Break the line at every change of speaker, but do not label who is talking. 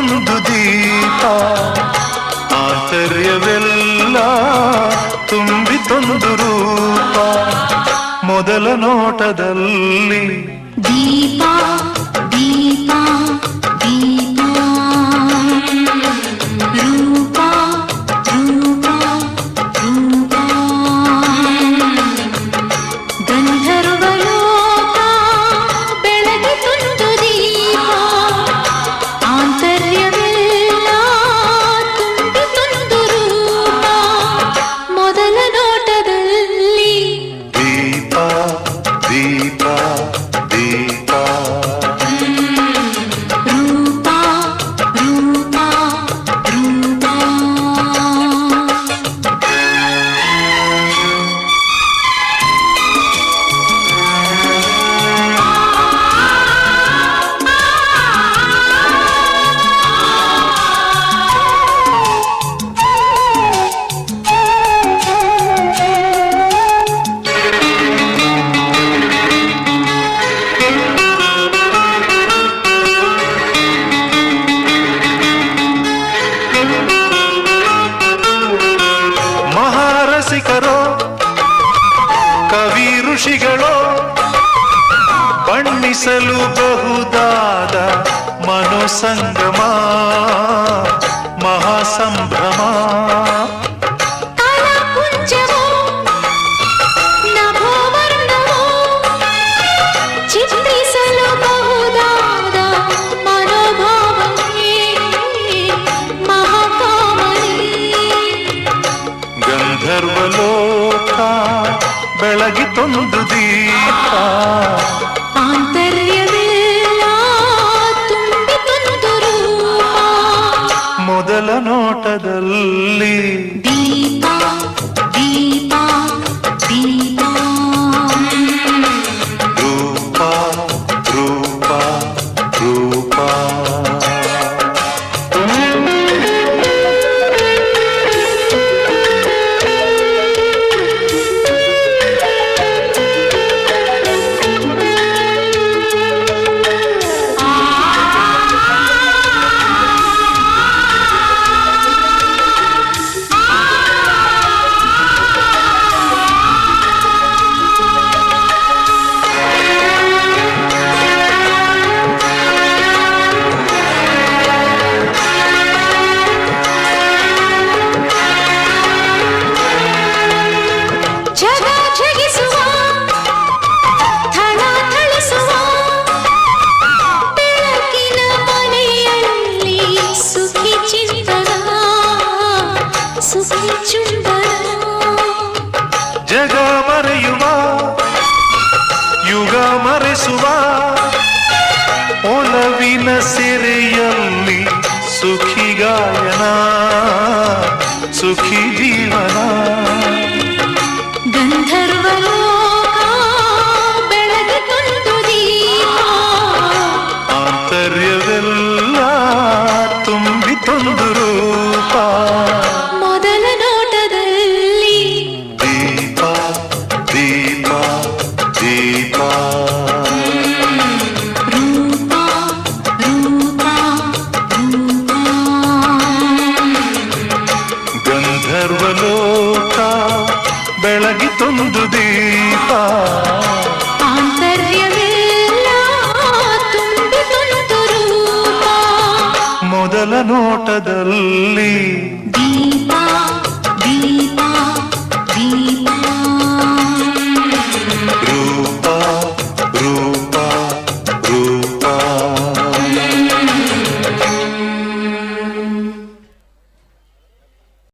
ಬೆಳಗಿತೊಂದು ದೀಪ. ಆಂತರ್ಯವೆಲ್ಲ ತುಂಬಿತೊಂದು ರೂಪ. ಮೊದಲ ನೋಟದಲ್ಲಿ
ದೀಪ ದೀಪ.
ಋಷಿಗಳೋ ಬಣ್ಣಿಸಲು ಬಹುದಾದ ಮನೋಸಂಗಮ ಮಹಾಸಂಭ್ರಮ. ಬೆಳಗಿತೊಂದು ದೀಪ
ಆಂತರ್ಯವೆಲ್ಲ ತುಂಬಿತುಂದು ರೂಪ
ಮೊದಲ ನೋಟದಲ್ಲಿ
ದೀಪ ದೀಪ ದೀಪ.
ಮರೆಸುವ ಒಲವಿನ ಸೆರೆಯಲ್ಲಿ ಸುಖಿ ಗಾಯನ ಸುಖಿ ಜೀವನ.
ಗಂಧರ್ವಲೋಕ
ಬೆಳಗಿತೊಂದು ದೀಪ. ಮೊದಲ ನೋಟದಲ್ಲಿ
ದೀಪ.